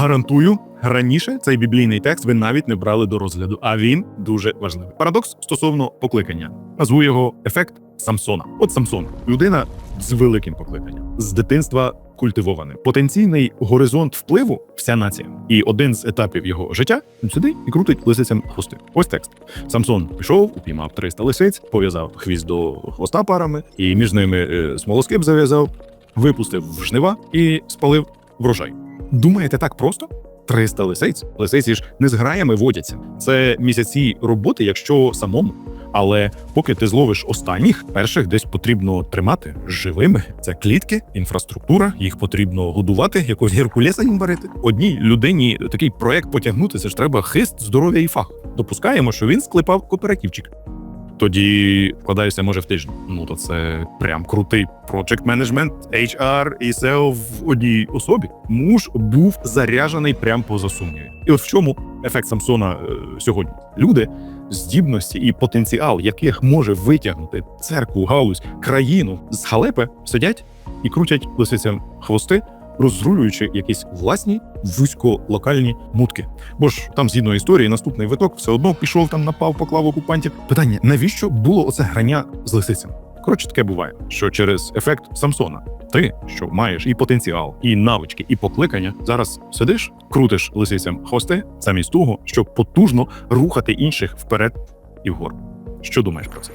Гарантую, раніше цей біблійний текст ви навіть не брали до розгляду, а він дуже важливий. Парадокс стосовно покликання. Назву його ефект Самсона. От Самсон, людина з великим покликанням, з дитинства культивованим. Потенційний горизонт впливу вся нація. І один з етапів його життя він сюди і крутить лисицям хвости. Ось текст. Самсон пішов, упіймав 300 лисиць, пов'язав хвіст до хвоста парами, і між ними е, смолоскип зав'язав, випустив в жнива і спалив врожай. Думаєте, так просто? 300 лисиць. Лисиці ж не з граями водяться. Це місяці роботи, якщо самому. Але поки ти зловиш останніх, перших десь потрібно тримати живими. Це клітки, інфраструктура. Їх потрібно годувати, якогось геркулеса їм варити. Одній людині такий проект потягнути. Це ж треба хист, здоров'я і фах. Допускаємо, що він склепав кооперативчик. Тоді вкладаюся, може, в тиждень. Ну то це прям крутий project management, HR і SEO в одній особі. Муж був заряджений прям поза сумніві. І от в чому ефект Самсона е, сьогодні? Люди, здібності і потенціал, яких може витягнути церкву, галузь, країну з халепи, сидять і крутять лисицям хвости. Розрулюючи якісь власні вузьколокальні мутки. Бо ж там, згідно історії, наступний виток все одно пішов там, напав, поклав окупантів. Питання: навіщо було оце грання з лисицями? Коротше, таке буває, що через ефект Самсона ти, що маєш і потенціал, і навички, і покликання, зараз сидиш, крутиш лисицям хвости, замість того, щоб потужно рухати інших вперед і вгору. Що думаєш про це?